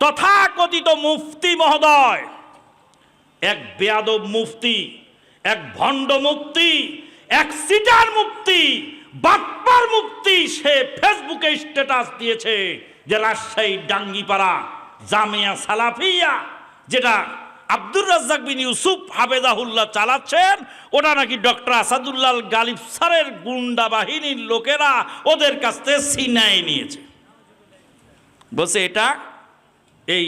তথাকথিত মুফতি মহোদয়, এক বেয়াদব মুফতি, এক ভণ্ড মুক্তি এক সিটার মুক্তি বাপ্পার মুক্তি সে ফেসবুকে স্ট্যাটাস দিয়েছে যে রাজশাহী ডাঙ্গিপাড়া জামিয়া সালাফিয়া, যেটা আব্দুর রাজ্জাক বিন ইউসুফ হাবেদাহুল্লাহ চালাচ্ছেন, ওটা নাকি ডক্টর আসাদুল্লাহ গালিব স্যারের গুন্ডা বাহিনীর লোকেরা ওদের কাছ থেকে সিনাই নিয়েছে। বলছে, এটা এই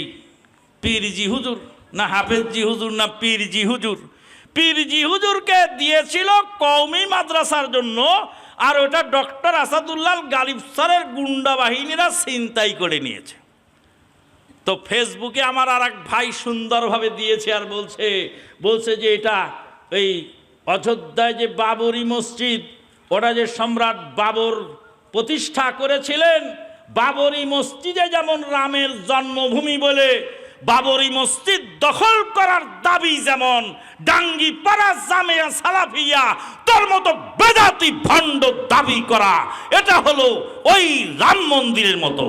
পীরজি হুজুর, না হাফেজজি হুজুর, না পীরজি হুজুর। পীরজি হুজুরকে দিয়েছিল কওমি মাদ্রাসার জন্য, আর ওটা ডক্টর আসাদুল্লাহ গালিব স্যারের গুন্ডা বাহিনীরা ছিনতাই করে নিয়েছে। তো ফেসবুকে আমার আর এক ভাই সুন্দরভাবে দিয়েছে আর বলছে বলছে যে এটা এই অযোধ্যায় যে বাবরি মসজিদ, ওটা যে সম্রাট বাবর প্রতিষ্ঠা করেছিলেন বাবরি মসজিদে যেমন রামের জন্মভূমি বলে, বাবরি মসজিদ দখল করার দাবি যেমন ডাঙ্গি পাড়া জামিয়া সালাফিয়া তোর মতো বেদাতি ভণ্ড দাবি করা, এটা হলো ওই রাম মন্দিরের মতো।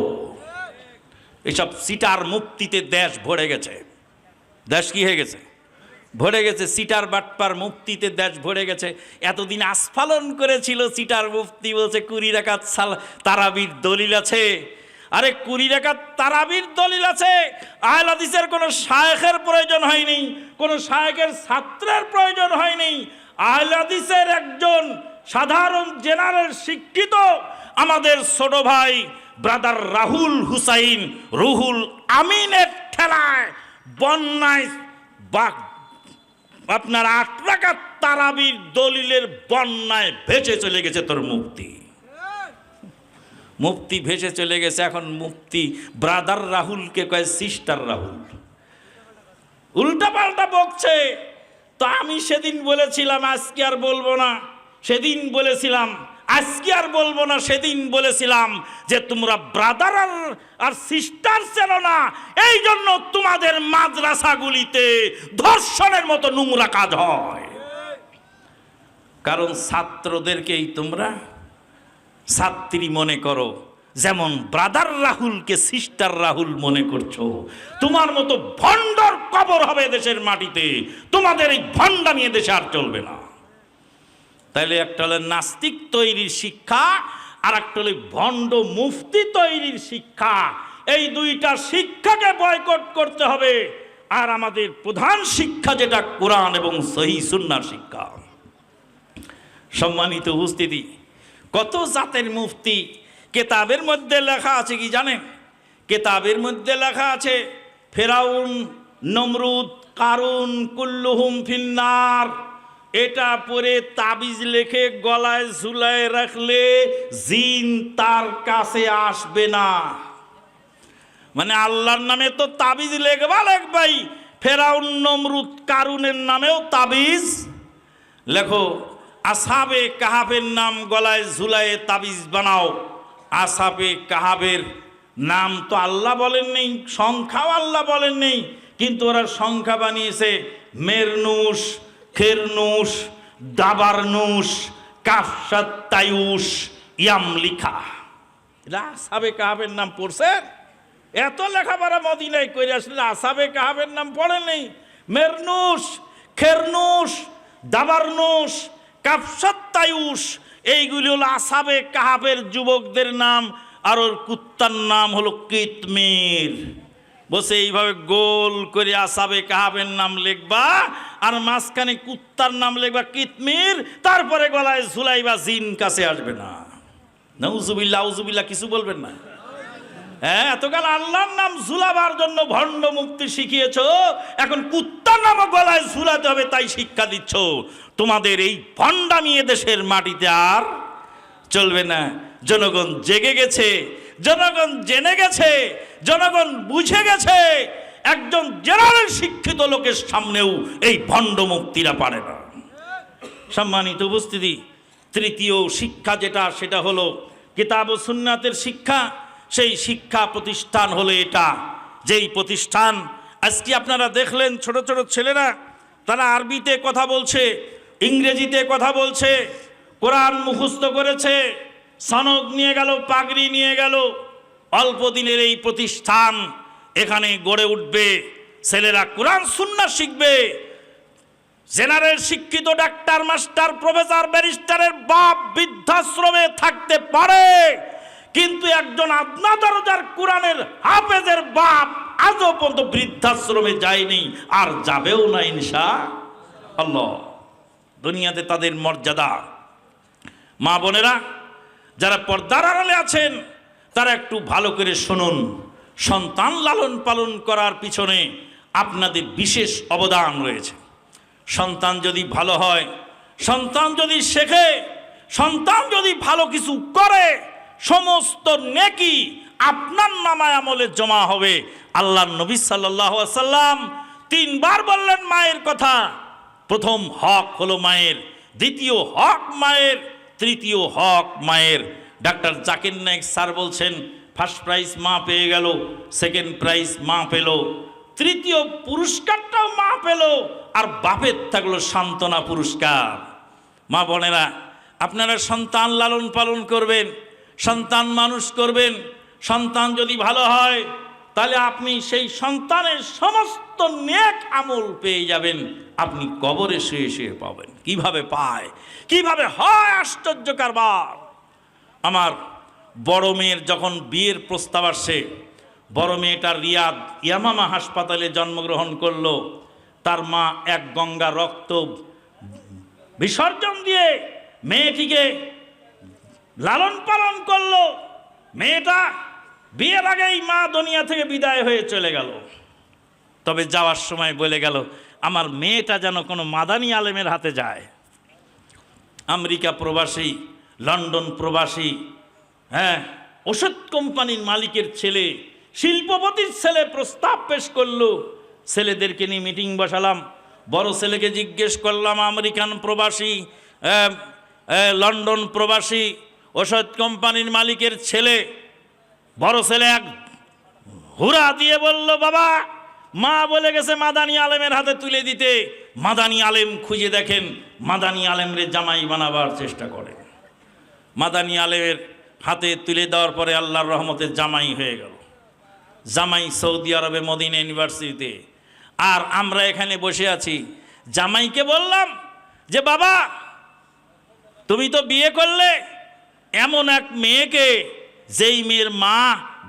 এসব সিটার মুক্তিতে দেশ ভরে গেছে। দেশ কি হয়ে গেছে? ভরে গেছে, সিটার বাটপার মুক্তিতে দেশ ভরে গেছে। এতদিন আস্ফালন করেছিল সিটার মুক্তি বলছে, কুড়ি রাকাত সাল তারাবির দলিল আছে। আরে, কুড়ি রাকাত তারাবির দলিল আছে। আহলাদিসের কোনো শায়েখের প্রয়োজন হয়নি, কোনো শায়েখের ছাত্রের প্রয়োজন হয়নি। আহলাদিসের একজন সাধারণ জেনারেল শিক্ষিত আমাদের ছোট ভাই ব্রাদার রাহুল হুসাইন রুহুল আমিনের ঠেলায় বন্যায় বা আপনার আট টাকা তারাবির দলিলের বন্যায় ভেসে চলে গেছে তোর মুক্তি। মুক্তি ভেসে চলে গেছে, এখন মুক্তি ব্রাদার রাহুলকে কয় সিস্টার রাহুল। উল্টা পাল্টা বকছে। তো আমি সেদিন বলেছিলাম, আজকে আর বলব না। সেদিন বলেছিলাম আজকে আর বলব না, সেদিন বলেছিলাম যে তোমরা ব্রাদার আর সিস্টার ছিল না। এই জন্য তোমাদের মাদ্রাসাগুলিতে ধর্ষণের মতো নোংরা কাজ হয়। কারণ ছাত্রদেরকেই তোমরা ছাত্রী মনে করো, যেমন ব্রাদার রাহুলকে সিস্টার রাহুল মনে করছ। তোমার মতো ভণ্ডর কবর হবে দেশের মাটিতে। তোমাদের এই ভণ্ডা নিয়ে দেশে আর চলবে না। তাইলে একটা হলো নাস্তিক তৈরির শিক্ষা, আর একটা হলো ভণ্ড মুফতি তৈরির শিক্ষা। এই দুইটা শিক্ষাকে বয়কট করতে হবে। আর আমাদের প্রধান শিক্ষা যেটা, কোরআন এবং সহি সুন্নার শিক্ষা। সম্মানিত উপস্থিতি, কত জাতের মুফতি? কেতাবের মধ্যে লেখা আছে কি জানেন? কেতাবের মধ্যে লেখা আছে, ফেরাউন, নমরুদ, কারুন, কুল্লুহুম ফিন্নার। এটা পরে তাবিজ লেখে গলায় ঝুলায় রাখলে জিন তার কাছে আসবে না। মানে আল্লাহর নামে তো তাবিজ লেখবা লেখবাই। ফেরাউন নমরুদ কারুনের নামেও তাবিজ। লেখো, আসাবে কাহাবের নাম গলায় ঝুলায় তাবিজ বানাও। আসাবে কাহাবের নাম তো আল্লাহ বলেন নেই, সংখ্যাও আল্লাহ বলেন নেই। কিন্তু ওরা সংখ্যা বানিয়েছে মেরনুস খেরনুস দাবারনুস কাফসাত তায়ুস ইয়াম লিখা। আসাবে কাহাবের নাম পড়ছেন? এত লেখাপড়া মদিনায় করে আসলে আসাবে কাহাবের নাম পড়েন নেই। মেরনুস খেরনুস দাবারনুস কাপসাত্তায়ুস এইগুলি হলো আসাবে কাহাবের যুবকদের নাম, আর ওর কুত্তার নাম হলো কিতমির। বসে এইভাবে গোল করে আসাবে কাহাবের নাম লিখবা, আর মাঝখানে কুত্তার নাম লিখবা কিতমির, তারপরে গলায় ঝুলাইবা জিন কাছে আসবে না। নৌজুবিল্লা উজুবিল্লা কিছু বলবেন না? হ্যাঁ এতকাল আল্লাহর নাম ঝুলাবার জন্য ভণ্ড মুক্তি শিখিয়েছ, এখন কুত্তার নামও গলায় ঝুলাতে হবে, তাই শিক্ষা দিচ্ছ। তোমাদের এই ভণ্ডামি দেশের মাটিতে আর চলবে না। জনগণ জেগে গেছে জনগণ জেনে গেছে, জনগণ বুঝে গেছে, একজন জেনারেল শিক্ষিত লোকের সামনেও এই ভণ্ড মুক্তিরা পারে না। সম্মানিত উপস্থিতি, তৃতীয় শিক্ষা যেটা, সেটা হলো কিতাব ও সুন্নাতের শিক্ষা। সেই শিক্ষা প্রতিষ্ঠান হলো এটা। যেই প্রতিষ্ঠান, আজকে আপনারা দেখলেন ছোট ছোট ছেলেরা, তারা আরবিতে কথা বলছে, ইংরেজিতে কথা বলছে, কোরআন মুখস্থ করেছে সনদ নিয়ে গেল, পাগড়ি নিয়ে গেল। অল্প দিনের এই প্রতিষ্ঠান এখানে গড়ে উঠবে। ছেলেরা কোরআন, সুন্না শিখবে। জেনারেল শিক্ষিত ডাক্তার, মাস্টার, প্রফেসর, ব্যারিস্টারের বাপ বৃদ্ধাশ্রমে থাকতে পারে, কিন্তু একজন আদনা দরজার কোরআনের হাফেজের বাপ আজও পর্যন্ত বৃদ্ধাশ্রমে যায়নি আর যাবেও না, ইনশা আল্লাহ। দুনিয়াতে তাদের মর্যাদা। মা বোনেরা যারা পর্দার আড়ালে আছেন, তারা একটু ভালো করে শুনুন। সন্তান লালন পালন করার পিছনে আপনাদের বিশেষ অবদান রয়েছে। সন্তান যদি ভালো হয়, সন্তান যদি শেখে, সন্তান যদি ভালো কিছু করে, সমস্ত নেকি আপনার নামায় আমলে জমা হবে। আল্লাহ নবী সাল্লাম তিনবার বললেন মায়ের কথা। প্রথম হক হলো মায়ের, দ্বিতীয় হক মায়ের তৃতীয় হক মায়ের। ডাক্তার জাকির নায়ক স্যার বলছেন ফার্স্ট প্রাইজ মা পেয়ে গেল সেকেন্ড প্রাইজ মা পেল। তৃতীয় পুরস্কারটাও মা পেল, আর বাপের থাকল সান্ত্বনা পুরস্কার। মা বোনেরা, আপনারা সন্তান লালন পালন করবেন, সন্তান মানুষ করবেন, সন্তান যদি ভালো হয় তাহলে আপনি সেই সন্তানের সমস্ত নেক আমল পেয়ে যাবেন। আপনি কবরে শুয়ে শুয়ে পাবেন। কীভাবে পায়? কীভাবে হয় আশ্চর্য কারবার? আমার বড় মেয়ের যখন বিয়ের প্রস্তাব আসে, বড় মেয়েটা রিয়াদ ইয়ামামা হাসপাতালে জন্মগ্রহণ করল। তার মা এক গঙ্গা রক্ত বিসর্জন দিয়ে মেয়েটিকে লালন পালন করল। মেয়েটা বিয়ের আগেই মা দুনিয়া থেকে বিদায় হয়ে চলে গেল। তবে যাওয়ার সময় বলে গেল, আমার মেয়েটা যেন কোনো মাদানি আলেমের হাতে যায়। আমেরিকা প্রবাসী, লন্ডন প্রবাসী হ্যাঁ ওষুধ কোম্পানির মালিকের ছেলে, শিল্পপতির ছেলে প্রস্তাব পেশ করল। ছেলেদেরকে নিয়ে মিটিং বসালাম। বড় ছেলেকে জিজ্ঞেস করলাম, আমেরিকান প্রবাসী লন্ডন প্রবাসী, ওষুধ কোম্পানির মালিকের ছেলে বড় ছেলে এক হুরা দিয়ে বলল, বাবা, মা বলে গেছে মাদানি আলেমের হাতে তুলে দিতে। মাদানি আলেম খুঁজে দেখেন, মাদানি আলেমরে জামাই বানাবার চেষ্টা করে। মাদানি আলেমের হাতে তুলে দেওয়ার পরে আল্লাহর রহমতে জামাই হয়ে গেল। জামাই সৌদি আরবে মদিনা ইউনিভার্সিটিতে। আর আমরা এখানে বসে আছি। জামাইকে বললাম যে, বাবা, তুমি তো বিয়ে করলে, এমন এক মেয়েকে যেই মেয়ের মা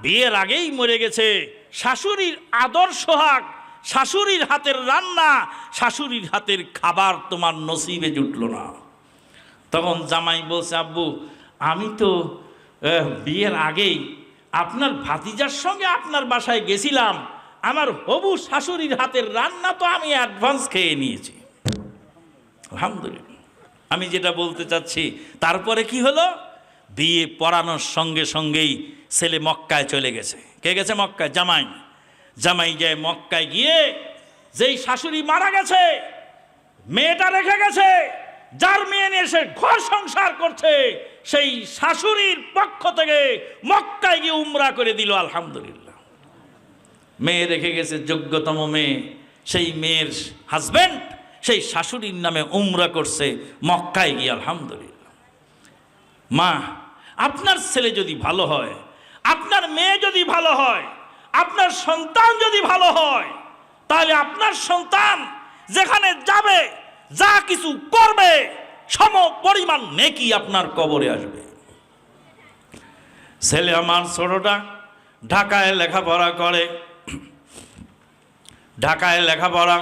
বিয়ের আগেই মরে গেছে, শাশুড়ির আদর সোহাগ, শাশুড়ির হাতের রান্না, শাশুড়ির হাতের খাবার তোমার নসিবে জুটলো না। তখন জামাই বলছে, আব্বু, আমি তো বিয়ের আগেই আপনার ভাতিজার সঙ্গে আপনার বাসায় গেছিলাম। আমার হবু শাশুড়ির হাতের রান্না তো আমি অ্যাডভান্স খেয়ে নিয়েছি। আলহামদুলিল্লাহ। আমি যেটা বলতে চাচ্ছি, তারপরে কি হলো? বিয়ে পড়ানোর সঙ্গে সঙ্গেই ছেলে মক্কায় চলে গেছে। কে গেছে মক্কায়? জামাই। জামাই যায় মক্কায় গিয়ে যেই শাশুড়ি মারা গেছে, মেয়েটা রেখে গেছে, যার মেয়ে নিয়ে সে ঘর সংসার করছে, সেই শাশুড়ির পক্ষ থেকে মক্কায় গিয়ে উমরা করে দিল, আলহামদুলিল্লাহ। মেয়ে রেখে গেছে যোগ্যতম মেয়ে, সেই মেয়ের হাজবেন্ড সেই শাশুড়ির নামে উমরা করছে মক্কায় গিয়ে, আলহামদুলিল্লাহ। মা আপনার ছেলে যদি ভালো হয়, আপনার মেয়ে যদি ভালো হয়, আপনার সন্তান যদি ভালো হয়, তাহলে আপনার সন্তান যেখানে যাবে, যা কিছু করবে, সম পরিমাণ নেকি আপনার কবরে আসবে। ছেলে আমার ছোটটা ঢাকায় লেখাপড়া করে। ঢাকায় লেখাপড়া।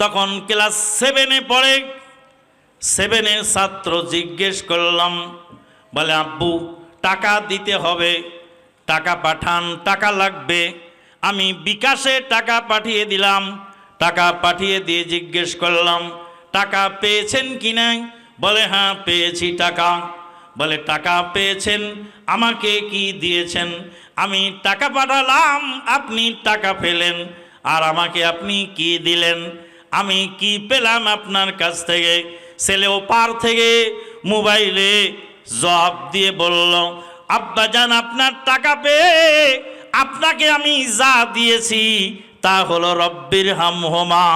তখন ক্লাস সেভেনে পড়ে। সেভেনের ছাত্র জিজ্ঞেস করলাম বলে, আব্বু, টাকা দিতে হবে, টাকা পাঠান, টাকা লাগবে। আমি বিকাশে টাকা পাঠিয়ে দিলাম, টাকা পাঠিয়ে দিয়ে জিজ্ঞেস করলাম, টাকা পেয়েছেন কি না বলে হ্যাঁ পেয়েছি টাকা। বলে, টাকা পেয়েছেন? আমাকে কি দিয়েছেন? আমি টাকা পাঠালাম, আপনি টাকা পেলেন। আর আমাকে আপনি কি দিলেন? আমি কি পেলাম আপনার কাছ থেকে? ছেলে ওপার থেকে মোবাইলে জবাব দিয়ে বলল আব্বাজান আপনার টাকা পেয়ে আপনাকে আমি যা দিয়েছি তা হলো রব্বির হাম হোমা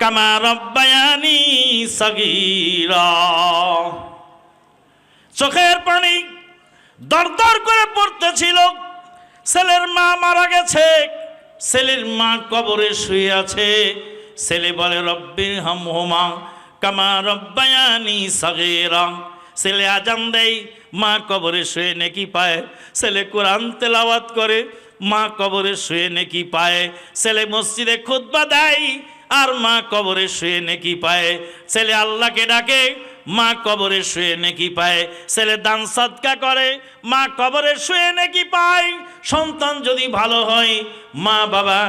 কামা রব্বায়ানি সগীরা। চোখের পানি দরদর করে পড়তেছিল। ছেলের মা মারা গেছে। ছেলের মা কবরে শুয়ে আছে। ছেলে বলে, রব্বির হাম হোমা কামা রব্বায়ানি সাগেরা। ছেলে আজান দেয়, মা কবরে শুয়ে নেকি পায়। ছেলে কোরআন তেলাওয়াত করে, মা কবরে শুয়ে নেকি পায়। ছেলে মসজিদে খুতবা দেয়, আর মা কবরে শুয়ে নেকি পায়। ছেলে আল্লাহকে ডাকে, মা কবরে শুয়ে নেকি পায়। ছেলে দান সৎকা করে, মা কবরে শুয়ে নেকি পায়। সন্তান যদি ভালো হয়, মা বাবা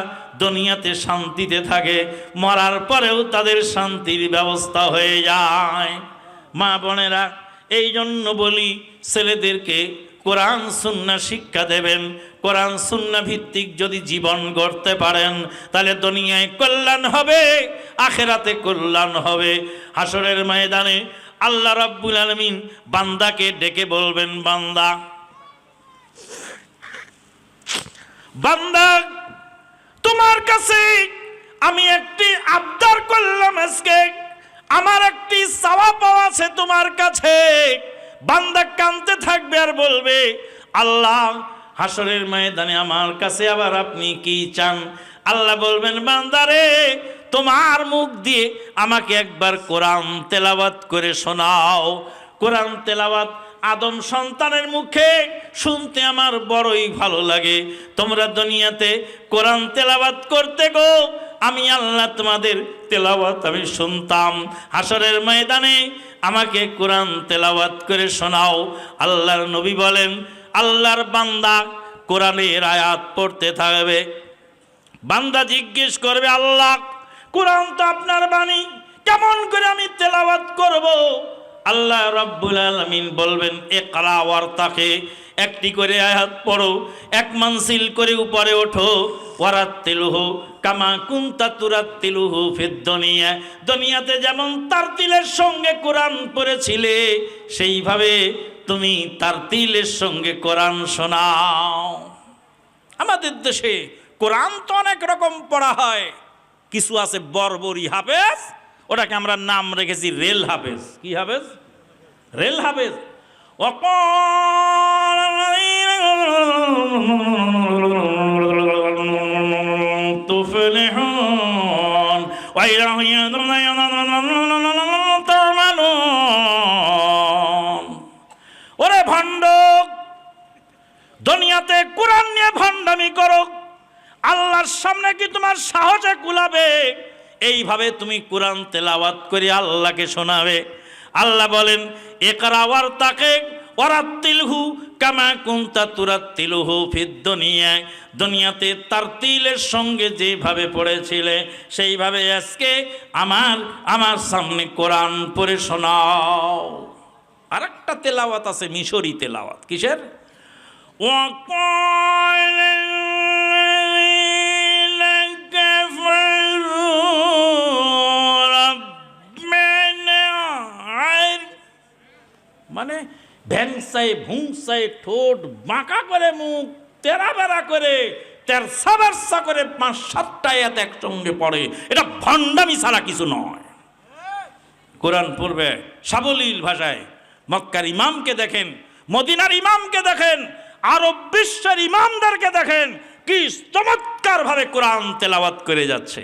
দুনিয়াতে শান্তিতে থাকে, মরার পরেও তাদের শান্তির ব্যবস্থা হয়ে যায়। মা বোনেরা এই জন্য বলি, ছেলেদেরকে কোরআন সুন্না শিক্ষা দেবেন। কোরআন সুন্না ভিত্তিক যদি জীবন গড়তে পারেন, তাহলে দুনিয়ায় কল্যাণ হবে, আখেরাতে কল্যাণ হবে। হাসরের ময়দানে আল্লাহ রাব্বুল আলমিন বান্দাকে ডেকে বলবেন, বান্দা বান্দা, তোমার কাছে আমি একটি আবদার করলাম আজকে। আমার একটি চাওয়া পাওয়া আছে তোমার কাছে। বান্দা কানতে থাকবে আর বলবে, আল্লাহ হাসরের ময়দানে আমার কাছে আবার আপনি কি চান? আল্লাহ বলবেন বান্দারে তোমার মুখ দিয়ে আমাকে একবার কোরআন তেলাওয়াত করে শোনাও। কোরআন তেলাওয়াত আদম সন্তানের মুখে শুনতে আমার বড়ই ভালো লাগে। তোমরা দুনিয়াতে কোরআন তেলাওয়াত করতে গো আমি আল্লাহ তোমাদের তেলাওয়াত আমি শুনতাম। হাসরের ময়দানে আমাকে কোরআন তেলাওয়াত করে শোনাও। আল্লাহর নবী বলেন, আল্লাহর বান্দা কোরআনের আয়াত পড়তে থাকবে। বান্দা জিজ্ঞেস করবে, আল্লাহ, কোরআন তো আপনার বাণী, কেমন করে আমি তেলাওয়াত করব? আল্লাহ রব্বুল আলমিন বলবেন এ কালাওয়ার তাকে একটি করে আয়াত পড়ো, এক মানসিল করে উপরে ওঠো ওয়ারাত তেলুহু কামা কুন্তা তুরাত তেলুহু ফের দুনিয়া। দুনিয়াতে যেমন তার তিলের সঙ্গে কোরআন পড়েছিলে, সেইভাবে তুমি তার তিলের সঙ্গে কোরআন শোনাও। আমাদের দেশে কোরআন তো অনেক রকম পড়া হয়। কিছু আছে বর্বরী হাফেজ, ওটাকে আমরা নাম রেখেছি রেল হাফেজ। কি হাফেজ? রেল হাফেজ। তুফলিহুন ওরে ভণ্ড দুনিয়াতে কোরআন নিয়ে ভণ্ডামি করো। আল্লাহর সামনে কি তোমার সাহসে কুলাবে? এইভাবে তুমি কোরআন তেলাওয়াত করে আল্লাহকে শোনাবে। আল্লাহ বলেন একরাওয়ার তাকে ওরাত্তিলহু কামা কুন্তা তুরাত্তিলহু ফির দুনিয়ায় দুনিয়াতে তার তিলের সঙ্গে যেভাবে পড়েছিলে, সেইভাবে আজকে আমার আমার সামনে কোরআন পড়ে শোনাও। আর একটা তেলাওয়াত আছে মিশরি তেলাওয়াত, কিসের? ওয়া মানে ভ্যাংসায় ভুংসায় ঠোঁট বাঁকা করে মুখ, তেরা বেড়া করে তের সাবারসা করে পাঁচ সাতটা এত একসঙ্গে পড়ে। এটা ভণ্ডামি ছাড়া কিছু নয়। কোরআন পড়বে সাবলীল ভাষায়। মক্কার ইমামকে দেখেন, মদিনার ইমামকে দেখেন, আরব বিশ্বের ইমামদেরকে দেখেন, কি চমৎকার ভাবে কোরআন তেলাওয়াত করে যাচ্ছে।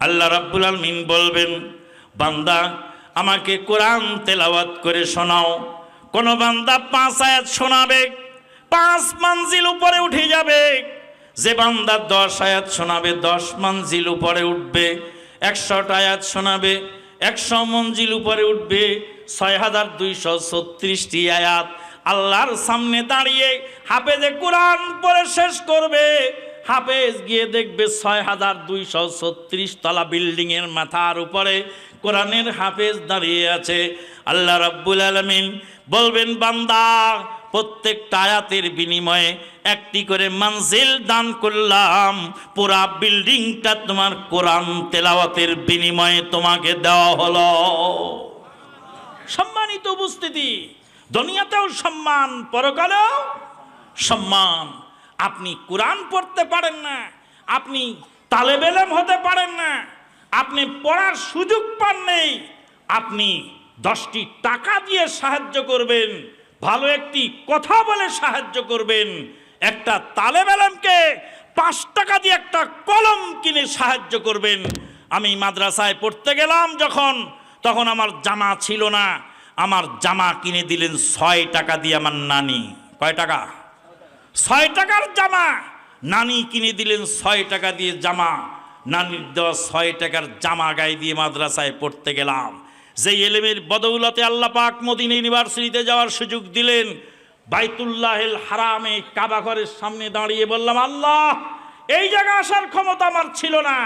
আল্লাহ রাব্বুল আলমিন বলবেন, বান্দা আমাকে কোরআন তেলাওয়াত করে শোনাও। কোন বান্দা পাঁচ আয়াত শোনাবে, পাঁচ মঞ্জিল উপরে উঠে যাবে। যে বান্দা দশ আয়াত শোনাবে, দশ মঞ্জিল উপরে উঠবে। একশোটা আয়াত শোনাবে, একশো মঞ্জিল উপরে উঠবে। ছয় হাজার দুইশো ছত্রিশটি আয়াত আল্লাহর সামনে দাঁড়িয়ে হাফেজে কোরআন পরে শেষ করবে। হাফেজ গিয়ে দেখবে ছয় হাজার দুইশো ছত্রিশ তলা বিল্ডিংয়ের মাথার উপরে কোরআনের হাফেজ দাঁড়িয়ে আছে। আল্লাহ রাব্বুল আলমিন বলবেন, বান্দা, প্রত্যেকটা আয়াতের বিনিময়ে একটি করে মানজিল দান করলাম। পুরা বিল্ডিংটা তোমার কোরআন তেলাওয়াতের বিনিময়ে তোমাকে দেওয়া হলো। সম্মানিত উপস্থিতি, দুনিয়াতেও সম্মান, পরকালেও সম্মান। আপনি কোরআন পড়তে পারেন না, আপনি তালেবেলেম হতে পারেন না। আপনি পড়ার সুযোগ পান নেই। আপনি দশটি টাকা দিয়ে সাহায্য করবেন। ভালো একটি কথা বলে সাহায্য করবেন। একটা তালেবেলামকে পাঁচ টাকা দিয়ে একটা কলম কিনে সাহায্য করবেন। আমি মাদ্রাসায় পড়তে গেলাম যখন, তখন আমার জামা ছিল না। আমার জামা কিনে দিলেন ছয় টাকা দিয়ে আমার নানি। কয় টাকা? ছয় টাকার জামা। নানি কিনে দিলেন ছয় টাকা দিয়ে জামা। নানির দেওয়া ছয় টাকার জামা গায়ে দিয়ে মাদ্রাসায় পড়তে গেলাম। যে এলেমের বদৌলতে আল্লাহ পাক মদিনা ইউনিভার্সিটিতে যাওয়ার সুযোগ দিলেন, বাইতুল্লাহেল হারামে কাবা ঘরের সামনে দাঁড়িয়ে বললাম, আল্লাহ, এই জায়গা আসার ক্ষমতা আমার ছিল না।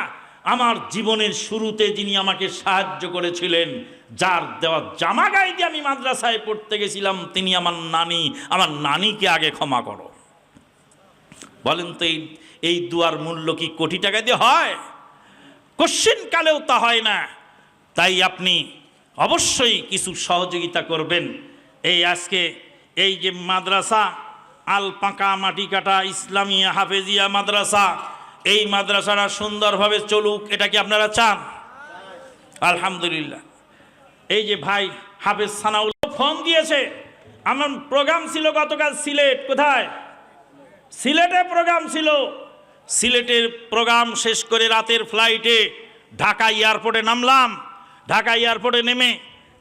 আমার জীবনের শুরুতে যিনি আমাকে সাহায্য করেছিলেন, যার দেওয়া জামা গায়ে দিয়ে আমি মাদ্রাসায় পড়তে গেছিলাম, তিনি আমার নানি। আমার নানিকে আগে ক্ষমা করো। বলেন তো এই দুয়ার মূল্য কি কোটি টাকা দিয়ে হয়? কালেও তা হয় না। তাই আপনি অবশ্যই কিছু সহযোগিতা করবেন। এই আজকে এই যে মাদ্রাসা, আল পাকা মাটি কাটা ইসলামিয়া হাফেজিয়া মাদ্রাসা, এই মাদ্রাসাটা সুন্দরভাবে চলুক, এটা কি আপনারা চান? আলহামদুলিল্লাহ। এই যে ভাই হাফেজ সানাউল ফোন দিয়েছে, আমার প্রোগ্রাম ছিল গতকাল সিলেট, কোথায়? সিলেটে প্রোগ্রাম ছিল। সিলেটের প্রোগ্রাম শেষ করে রাতের ফ্লাইটে ঢাকা এয়ারপোর্টে নামলাম। ঢাকা এয়ারপোর্টে নেমে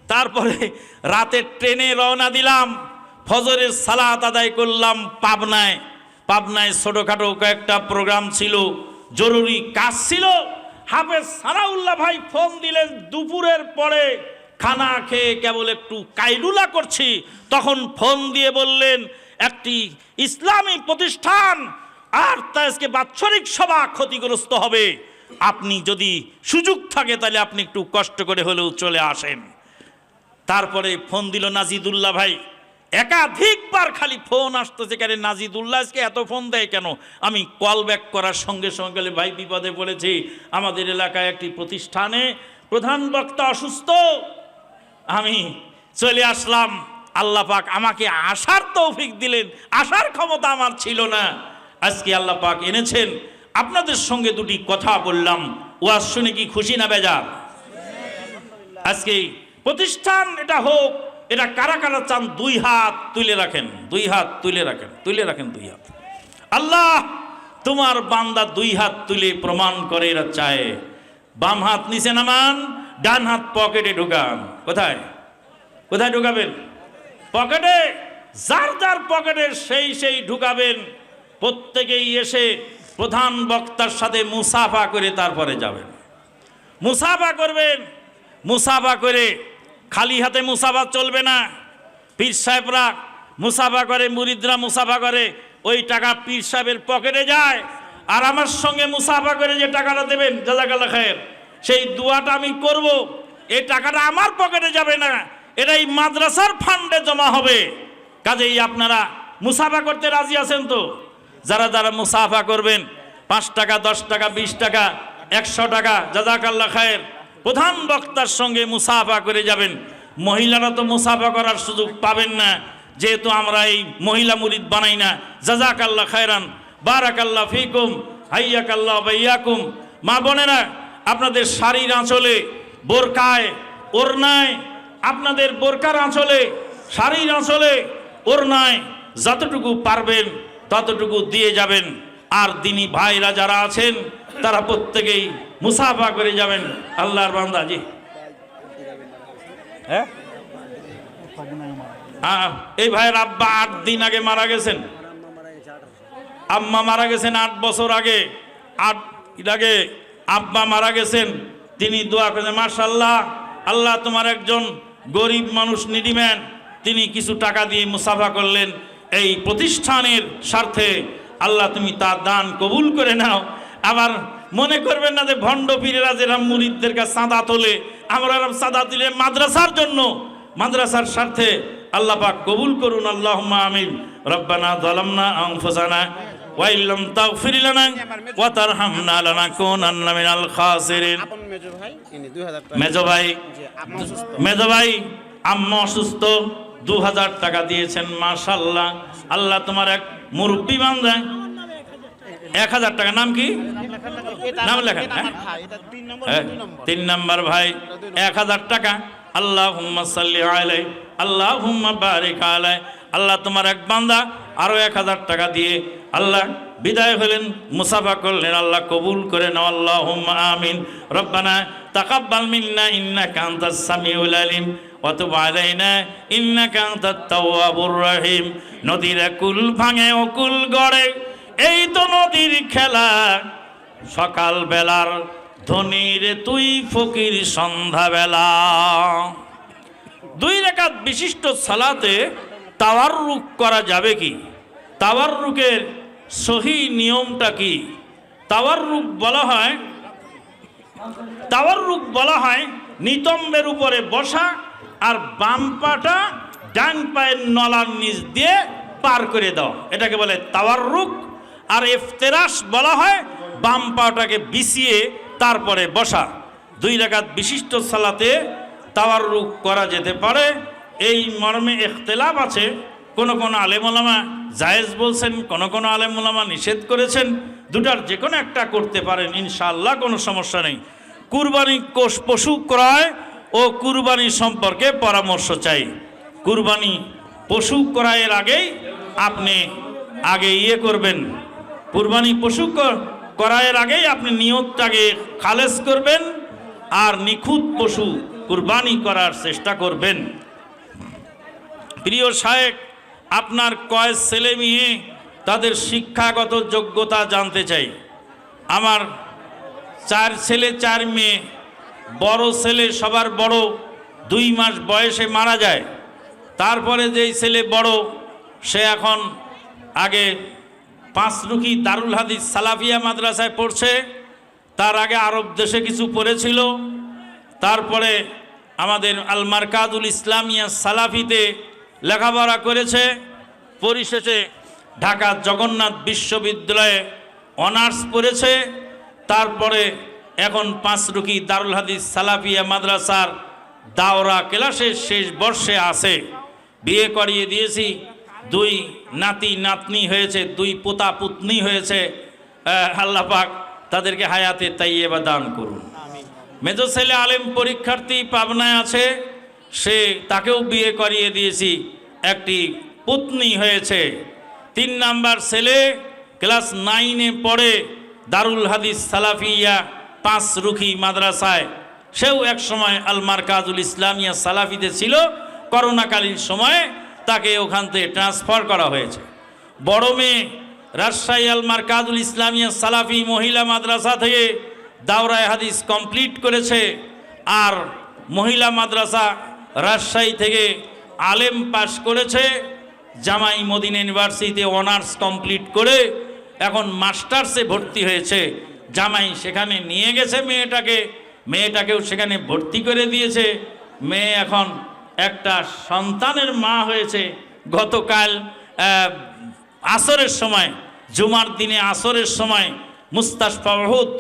তারপরে রাতের ট্রেনে রওনা দিলাম। ফজরের সালাত আদায় করলাম পাবনায়। পাবনায় ছোটোখাটো কয়েকটা প্রোগ্রাম ছিল। জরুরি কাজ ছিল। হাফেজ সানাউল্লাহ ভাই ফোন দিলেন দুপুরের পরে। খানা খেয়ে কেবল একটু কাইলুলা করছি। তখন ফোন দিয়ে বললেন, একটি ইসলামী প্রতিষ্ঠান আর তা আজকে বাৎসরিক সভা ক্ষতিগ্রস্ত হবে। আপনি যদি সুযোগ থাকে, তাহলে আপনি একটু কষ্ট করে হলেও চলে আসেন। তারপরে ফোন দিল নাজিদুল্লাহ ভাই। একাধিকবার খালি ফোন আসতেছে, কেন নাজিদুল্লাহ আজকে এত ফোন দেয় কেন? আমি কল ব্যাক করার সঙ্গে সঙ্গে ভাই বিপদে পড়েছি। আমাদের এলাকায় একটি প্রতিষ্ঠানে প্রধান বক্তা অসুস্থ। আমি চলে আসলাম। আল্লাহ পাক আমাকে আসার তৌফিক দিলেন। আসার ক্ষমতা আমার ছিল না। আজকে আল্লাহ পাক এনেছেন। আপনাদের সঙ্গে দুটি কথা বললাম। ওয়াজ শুনে কি খুশি না বেজার? আজকে প্রতিষ্ঠান এটা হোক, এটা কারা কারা চান, দুই হাত তুলে রাখেন, দুই হাত তুলে রাখেন তুলে রাখেন দুই হাত। আল্লাহ তোমার বান্দা দুই হাত তুলে প্রমাণ করে এরা চায়। বাম হাত নিচে নামান, ডান হাত পকেটে ঢুকান। কোথায়? কোথায় ঢুকাবেন? পকেটে? যার যার পকেটে সেই সেই ঢুকাবেন। প্রত্যেকেই এসে প্রধান বক্তার সাথে মুসাফা করে তারপরে যাবেন। মুসাফা করবেন, মুসাফা করে খালি হাতে মুসাফা চলবে না। পীর সাহেবরা মুসাফা করে, মুরিদরা মুসাফা করে, ওই টাকা পীর সাহেবের পকেটে যায় আর আমার সঙ্গে মুসাফা করে যে টাকাটা দেবেন জাজাকাল্লা খায়ের, সেই দোয়াটা আমি করব। এই টাকাটা আমার পকেটে যাবে না এটা এই মাদ্রাসার ফান্ডে জমা হবে। কাজেই আপনারা মুসাফা করতে রাজি আছেন তো? যারা যারা মুসাফা করবেন, পাঁচ টাকা, দশ টাকা, বিশ টাকা, একশো টাকা জাজাকাল্লা খায়ের প্রধান বক্তার সঙ্গে মুসাফা করে যাবেন। মহিলারা তো মুসাফা করার সুযোগ পাবেন না, যেহেতু আমরা এই মহিলা মুরিদ বানাই না। জাজাকাল্লা খায়রান বারাকাল্লা ফিকুম হাইয়াকাল্লা বাইয়াকুম। মা বোনেরা, আপনাদের শাড়ির আঁচলে, বোরকায় ওরনায় আপনাদের বোরকার আঁচলে, শাড়ির আঁচলে ওরনায় যতটুকু পারবেন ততটুকু দিয়ে যাবেন। আর দিনী ভাইরা যারা আছেন, তারা প্রত্যেকেই মুসাফা করে যাবেন। আল্লাহর বান্দা, জি। হ্যাঁ? এই ভাইয়ের আব্বা আট দিন আগে মারা গেছেন। আম্মা মারা গেছেন আট বছর আগে। আট আগে আব্বা মারা গেছেন। তিনি দোয়া করেন মার্শাল্লাহ আল্লাহ তোমার একজন গরিব মানুষ নিডিম্যান তিনি কিছু টাকা দিয়ে মুসাফা করলেন। এই প্রতিষ্ঠানের স্বার্থে আল্লাহ তুমি তার দান কবুল করে নাও। আবার মনে করবেন না যে ভণ্ড পীরেরা যেরকম মুরিদদের কাছে চাঁদা তোলে আমরা এরকম চাঁদা দিলে মাদ্রাসার জন্য। মাদ্রাসার স্বার্থে আল্লাহ পাক কবুল করুন আল্লাহ আমিন। রব্বানা জালামনা আনফুসানা ওয়াইল্লাম তাগফির লানা ওয়া তারহামনা লানাকুনান্না মিনাল খাসিরিন। মেজো ভাই ইনি 2000 টাকা। মেজো ভাই জি মেজো ভাই আম্মা অসুস্থ। দু হাজার টাকা দিয়েছেন মাশাল্লাহ আল্লাহ তোমার এক মুরব্বী বান্ধায় এক হাজার টাকা নাম কি? নাম লেখা, হ্যাঁ? এটা তিন নম্বর হ্যাঁ, তিন নাম্বার ভাই এক হাজার টাকা। আল্লাহ সাল্লি আলাই আল্লাহ বারিক আলাই আল্লাহ তোমার এক বান্দা আরও এক হাজার টাকা দিয়ে আল্লাহ বিদায় হলেন মুসাফা করলেন আল্লাহ কবুল করে নাও আল্লাহ আমিন। রব্বানা তাকাব্বাল মিন্না ইন্নাকা আনতাস সামিউল আলিম। অতব আলাইনা, ইন্নাকা তাওয়াবুর রহিম। নদীর কুল ভাঙে অকুল গড়ে। এই তো নদীর খেলা। সকাল বেলার ধনির তুই ফকির সন্ধ্যাবেলা। দুই রেখাত বিশিষ্ট সালাতে তাওয়ার রুক করা যাবে কি? তাওয়ার রুকের সহি নিয়মটা কি? তাওয়ার রুক বলা হয় তাওয়ার রুক বলা হয় নিতম্বের উপরে বসা আর বাম পাটা ডান পায়ের নলার নিচ দিয়ে পার করে দাও। এটাকে বলে তাওয়ার রুক আর এফতেরাস বলা হয় বাম পাটাকে বিছিয়ে তারপরে বসা। দুই রাকাত বিশিষ্ট সালাতে তাওয়ার রুক করা যেতে পারে। এই মর্মে এখতেলাফ আছে। কোন কোন আলেমোলামা জায়েজ বলছেন, কোন কোন আলেমোলামা নিষেধ করেছেন। দুটার যে কোনো একটা করতে পারেন, ইনশাআল্লাহ কোনো সমস্যা নেই। কুরবানি কোষ পশু ক্রয় ও কুরবানি সম্পর্কে পরামর্শ চাই। কুরবানি পশু ক্রয়ের আগেই আপনি আগে ইয়ে করবেন। কুরবানি পশু করায়ের আগেই আপনি নিয়তটাকে খালেজ করবেন আর নিখুঁত পশু কুরবানি করার চেষ্টা করবেন। প্রিয় সাহেব আপনার কয় ছেলে মেয়ে, তাদের শিক্ষাগত যোগ্যতা জানতে চাই। আমার চার ছেলে, চার মেয়ে বড় ছেলে সবার বড়, দুই মাস বয়সে মারা যায়। তারপরে যেই ছেলে বড়, সে এখন আগে পাঁচরুখি দারুল হাদিস সালাফিয়া মাদ্রাসায় পড়ছে। তার আগে আরব দেশে কিছু পড়েছিল। তারপরে আমাদের আল মারকাদুল ইসলামিয়া সালাফিতে লেখাপড়া করেছে। পরিশেষে ঢাকা জগন্নাথ বিশ্ববিদ্যালয়ে অনার্স পড়েছে। তারপরে এখন পাঁচরুকি দারুল হাদিস সালাফিয়া মাদ্রাসার দাওরা ক্লাসের শেষ বর্ষে আছে। বিয়ে করিয়ে দিয়েছি। দুই নাতি নাতনি হয়েছে দুই পোতা পুতনি হয়েছে। আল্লাহ পাক তাদেরকে হায়াতে তাইয়েবা দান করুন। মেজর ছেলে আলেম পরীক্ষার্থী পাবনায় আছে। সে তাকেও বিয়ে করিয়ে দিয়েছি। একটি পুতনি হয়েছে। তিন নাম্বার ছেলে ক্লাস নাইনে পড়ে দারুল হাদিস সালাফিয়া পাঁচ রুখি মাদ্রাসায়, সেও এক সময় আল মারকাজুল ইসলামিয়া সালাফিতে ছিল। করোনাকালীন সময়ে তাকে ওখান থেকে ট্রান্সফার করা হয়েছে। বড় মেয়ে রাজশাহী আল মারকাজুল ইসলামিয়া সালাফি মহিলা মাদ্রাসা থেকে দাওরায় হাদিস কমপ্লিট করেছে। আর মহিলা মাদ্রাসা রাজশাহী থেকে আলেম পাশ করেছে। জামাই মদিনা ইউনিভার্সিটিতে অনার্স কমপ্লিট করে এখন মাস্টার্সে ভর্তি হয়েছে। জামাই সেখানে নিয়ে গেছে মেয়েটাকে, মেয়েটাকেও সেখানে ভর্তি করে দিয়েছে। মেয়ে এখন একটা সন্তানের মা হয়েছে। গতকাল আসরের সময়, জুমার দিনে আসরের সময় মুস্তাশফা ওহুদ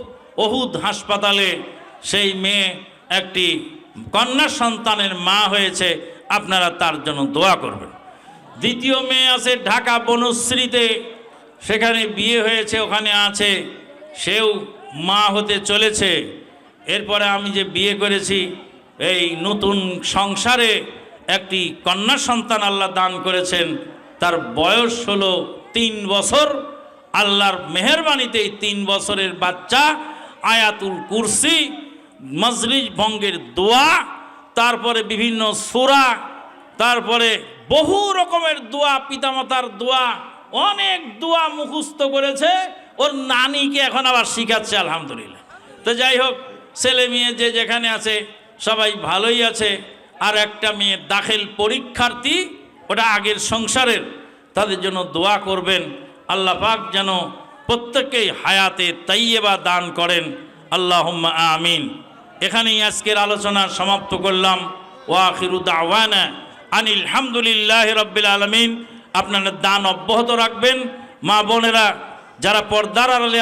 ওহুদ হাসপাতালে সেই মেয়ে একটি কন্যা সন্তানের মা হয়েছে। আপনারা তার জন্য দোয়া করবেন। দ্বিতীয় মেয়ে আছে ঢাকা বনশ্রীতে। সেখানে বিয়ে হয়েছে, ওখানে আছে সেও মা হতে চলেছে। এরপরে আমি যে বিয়ে করেছি, এই নতুন সংসারে একটি কন্যা সন্তান আল্লাহ দান করেছেন। তার বয়স হলো তিন বছর। আল্লাহর মেহরবানিতে তিন বছরের বাচ্চা, আয়াতুল কুরসি, মজলিস ভঙ্গের দোয়া, তারপরে বিভিন্ন সুরা, তারপরে বহু রকমের দোয়া, পিতামাতার দোয়া, অনেক দোয়া মুখস্থ করেছে। ওর নানিকে এখন আবার শিখাচ্ছে, আলহামদুলিল্লাহ। তো যাই হোক, ছেলে মেয়ে যে যেখানে আছে, সবাই ভালোই আছে। আর একটা মেয়ে দাখিল পরীক্ষার্থী, ওটা আগের সংসারের, তাদের জন্য দোয়া করবেন। আল্লাহ পাক যেন প্রত্যেককেই হায়াতে তাইয়েবা দান করেন। আল্লাহ আমিন। এখানেই আজকের আলোচনা সমাপ্ত করলাম। ওয়াখিরু দাওয়ানা আনিল হামদুলিল্লাহ রব্বিল আলমিন। আপনারা দান অব্যাহত রাখবেন। মা বোনেরা যারা পর্দার আড়ালে